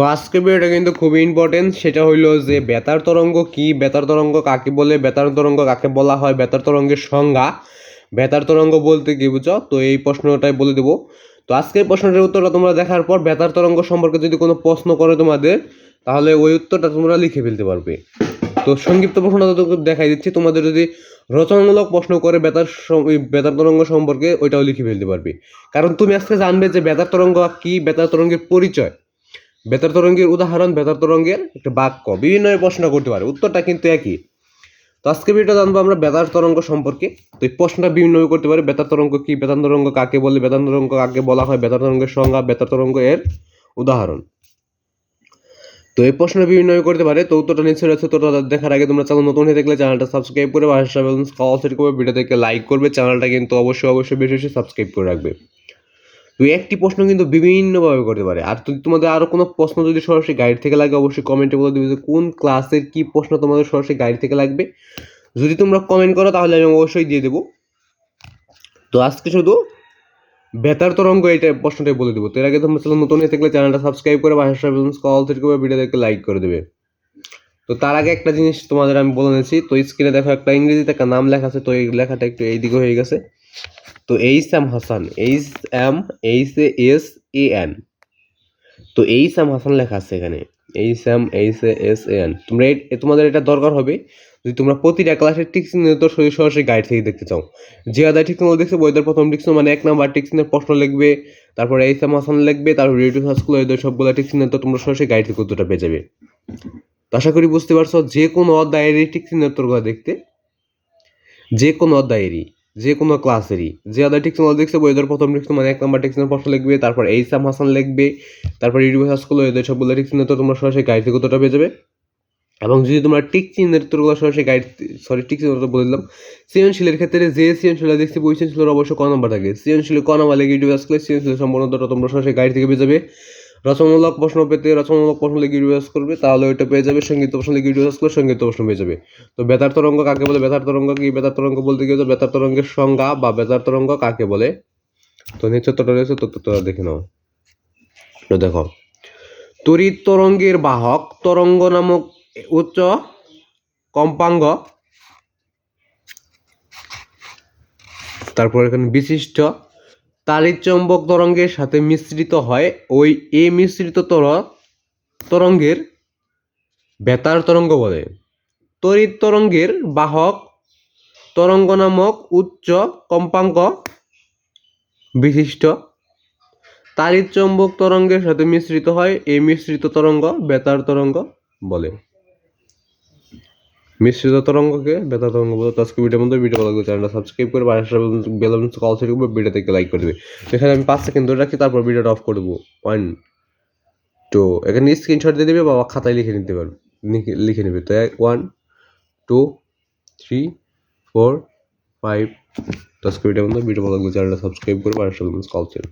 তো আজকের ভিডিওটা কিন্তু খুবই ইম্পর্টেন্ট সেটা হইল যে বেতার তরঙ্গ কি? বেতার তরঙ্গ কাকে বলে? বেতার তরঙ্গ কাকে বলা হয়? বেতার তরঙ্গের সংজ্ঞা। বেতার তরঙ্গ বলতে কি বুঝো তো এই প্রশ্নটাই বলে দেবো। তো আজকের প্রশ্নটার উত্তরটা তোমরা দেখার পর বেতার তরঙ্গ সম্পর্কে যদি কোনো প্রশ্ন করে তোমাদের, তাহলে ওই উত্তরটা তোমরা লিখে ফেলতে পারবে। তো সংক্ষিপ্ত প্রশ্নটা তো দেখাই দিচ্ছি, তোমাদের যদি রচনামূলক প্রশ্ন করে বেতার বেতার তরঙ্গ সম্পর্কে ওইটাও লিখে ফেলতে পারবে। কারণ তুমি আজকে জানবে যে বেতার তরঙ্গ কি? বেতার তরঙ্গের পরিচয়। বেতার তরঙ্গের উদাহরণ, বেতার তরঙ্গের একটা বাক্য, বিভিন্ন প্রশ্ন করতে পারে, উত্তরটা কিন্তু একই। তো আজকে ভিডিওটা জানব আমরা বেতার তরঙ্গ সম্পর্কে। তো এই প্রশ্নটা বিভিন্ন করতে পারে, বেতার তরঙ্গ কি, বেতার তরঙ্গ কাকে বলে, বেতার তরঙ্গ কাকে বলা হয়, বেতার তরঙ্গের সংজ্ঞা, বেতার তরঙ্গ এর উদাহরণ। তো এই প্রশ্ন বিভিন্ন করতে পারে, তো উত্তরটা নিশ্চয়ই রয়েছে, তো দেখার আগে তোমরা চ্যানেল নতুন হয়ে থাকলে চ্যানেলটা সাবস্ক্রাইব করে কল সেট করবে ভিডিও থেকে লাইক করবে, চ্যানেলটা কিন্তু অবশ্যই অবশ্যই বেশি বেশি সাবস্ক্রাইব করে রাখবে। তো একটি প্রশ্ন কিন্তু বিভিন্নভাবে করতে পারে। আর যদি তোমাদের আরও কোনো প্রশ্ন যদি সরাসরি গাইড থেকে লাগে, অবশ্যই কমেন্টে বলে দেবে যে কোন ক্লাসের কী প্রশ্ন তোমাদের সরাসরি গাইড থেকে লাগবে। যদি তোমরা কমেন্ট করো, তাহলে আমি অবশ্যই দিয়ে দেবো। তো আজকে শুধু বেতার তরঙ্গ এটা প্রশ্নটাই বলে দেবো। তো এর আগে তোমরা চ্যানেল নতুন হয়ে থাকলে চ্যানেলটা সাবস্ক্রাইব করে ভাষা কল থেকে ভিডিও দেখে লাইক করে দেবে। তো তার আগে একটা জিনিস তোমাদের আমি বলে নিয়েছি তো স্ক্রিনে দেখো একটা ইংরেজিতে একটা নাম লেখা আছে, তো এই লেখাটা একটু এই দিকে হয়ে গেছে। তো H M Hasan H M H A S A N তো এইচ এম হাসান লেখা আছে এখানে। H M H A S A N তোমরা তোমাদের এটা দরকার হবে যদি তোমরা প্রতিটা ক্লাসের টিক্সিনের তো সরাসরি গাইড থেকে দেখতে চাও। যে আদায় টিক্সিন দেখছে বইদের প্রথম টিক্সিন মানে এক নাম্বার টিক্সিনের প্রশ্ন লিখবে, তারপরে এম হাসান লিখবে, তারপর রেডিও স্কুল এদের সবগুলো টিক্সিনের তো তোমরা সরাসরি গাইড থেকে উত্তরটা পেয়ে যাবে। তো আশা করি বুঝতে পারছ, যে কোনো অধ্যায়ের টিক্সিনের উত্তরগুলো দেখতে, যে কোনো অধ্যায়েরই। যে কোনো ক্লাসেরই যে আদার টিক্সন দেখছে বইদের প্রথম টিক্সন মানে এক নাম্বার টিক্সনের প্রশ্ন লিখবে, তারপর এইসাম হাসান লিখবে, তারপর ইউনিভার্স স্কুল এদের সবগুলো টিক্সিনের তো তোমরা সরাসরি গাইড থেকে উত্তরটা পেয়ে যাবে। এবং যদি তোমরা টিক চিহ্নের উত্তরগুলো সরাসরি গাইড সরি টিক উত্তর বলে দিলাম, সৃজনশীলের ক্ষেত্রে যে সৃজনশীল দেখছি বই সৃজনশীলের অবশ্যই ক নাম্বার থাকে। সৃজনশীল ক নাম্বার লেগে ইউনিভার্স স্কুলে সৃজনশীল সম্পূর্ণ তোমরা সরাসরি গাইড থেকে পেয়ে যাবে। রচনামূলক প্রশ্ন পেতে রচনামূলক প্রশ্ন লিখে রিভার্স করবে, তাহলে ওইটা পেয়ে যাবে, সংগীত প্রশ্ন লিখে রিভার্স করলে সংগীত প্রশ্ন পেয়ে যাবে। তো বেতার তরঙ্গ কাকে বলে? বেতার তরঙ্গ কি? বেতার তরঙ্গ বলতে গিয়ে বেতার তরঙ্গের সংজ্ঞা বা বেতার তরঙ্গ কাকে বলে? তো নিচে তো রয়েছে, তো তোরা দেখে নাও। তো দেখো, তড়িৎ তরঙ্গের বাহক তরঙ্গ নামক উচ্চ কম্পাঙ্গ। তারপর এখানে বিশিষ্ট তাড়িৎচম্বক তরঙ্গের সাথে মিশ্রিত হয়। ওই এ মিশ্রিত তর, তরঙ্গের বেতার তরঙ্গ বলে। তড়িৎ তরঙ্গের বাহক তরঙ্গ নামক উচ্চ কম্পাঙ্ক বিশিষ্ট। তাড়িৎচম্বক তরঙ্গের সাথে মিশ্রিত হয়। এই মিশ্রিত তরঙ্গ বেতার তরঙ্গ বলে। মিশ্রিত তরঙ্গকে বেতার তরঙ্গ বলে তো আজকে ভিডিওর মধ্যে ভিডিও ভালো চ্যানেলটা সাবস্ক্রাইব করে পাশে বেলন কল সেট করবে ভিডিও থেকে লাইক করে দেবে। এখানে আমি পাঁচ সেকেন্ড ধরে রাখি, তারপর ভিডিওটা অফ করব ওয়ান টু এখানে স্ক্রিনশট দিয়ে দেবে বাবা খাতায় লিখে নিতে পারবে। লিখে- নেবে। তো one two three four five তো আজকে ভিডিওর মধ্যে ভিডিও ভালো চ্যানেলটা সাবস্ক্রাইব করে পাশে কল সেট